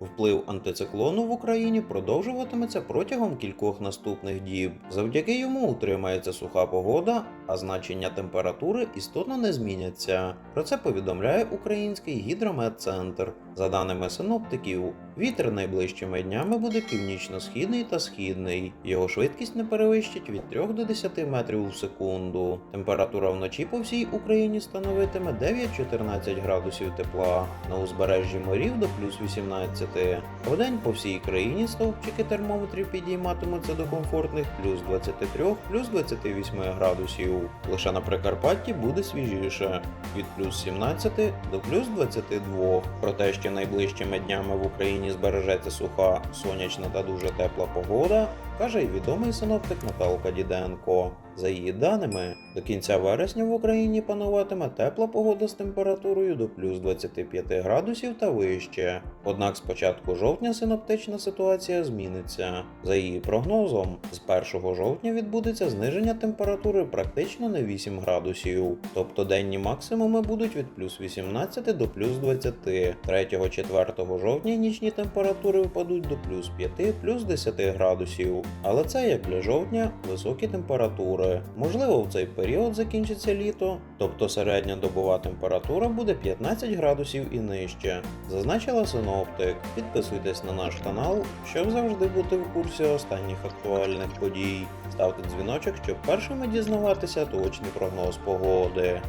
Вплив антициклону в Україні продовжуватиметься протягом кількох наступних діб. Завдяки йому утримається суха погода, а значення температури істотно не зміняться. Про це повідомляє Український гідрометцентр. За даними синоптиків, вітер найближчими днями буде північно-східний та східний. Його швидкість не перевищить від 3 до 10 метрів у секунду. Температура вночі по всій Україні становитиме 9-14 градусів тепла, на узбережжі морів до плюс 18. Вдень по всій країні стовпчики термометрів підійматимуться до комфортних плюс 23, плюс 28 градусів. Лише на Прикарпатті буде свіжіше від плюс 17 до плюс 22. Про те, що найближчими днями в Україні збережеться суха, сонячна та дуже тепла погода, каже й відомий синоптик Наталка Діденко. За її даними, до кінця вересня в Україні пануватиме тепла погода з температурою до плюс 25 градусів та вище. Однак з початку жовтня синоптична ситуація зміниться. За її прогнозом, з 1 жовтня відбудеться зниження температури практично на 8 градусів, тобто денні максимуми будуть від плюс 18 до плюс 20. 3-4 жовтня нічні температури впадуть до плюс 5 плюс 10 градусів. Але це як для жовтня високі температури. Можливо, в цей період закінчиться літо, тобто середня добова температура буде 15 градусів і нижче. Зазначила синоптик. Підписуйтесь на наш канал, щоб завжди бути в курсі останніх актуальних подій. Ставте дзвіночок, щоб першими дізнаватися точний прогноз погоди.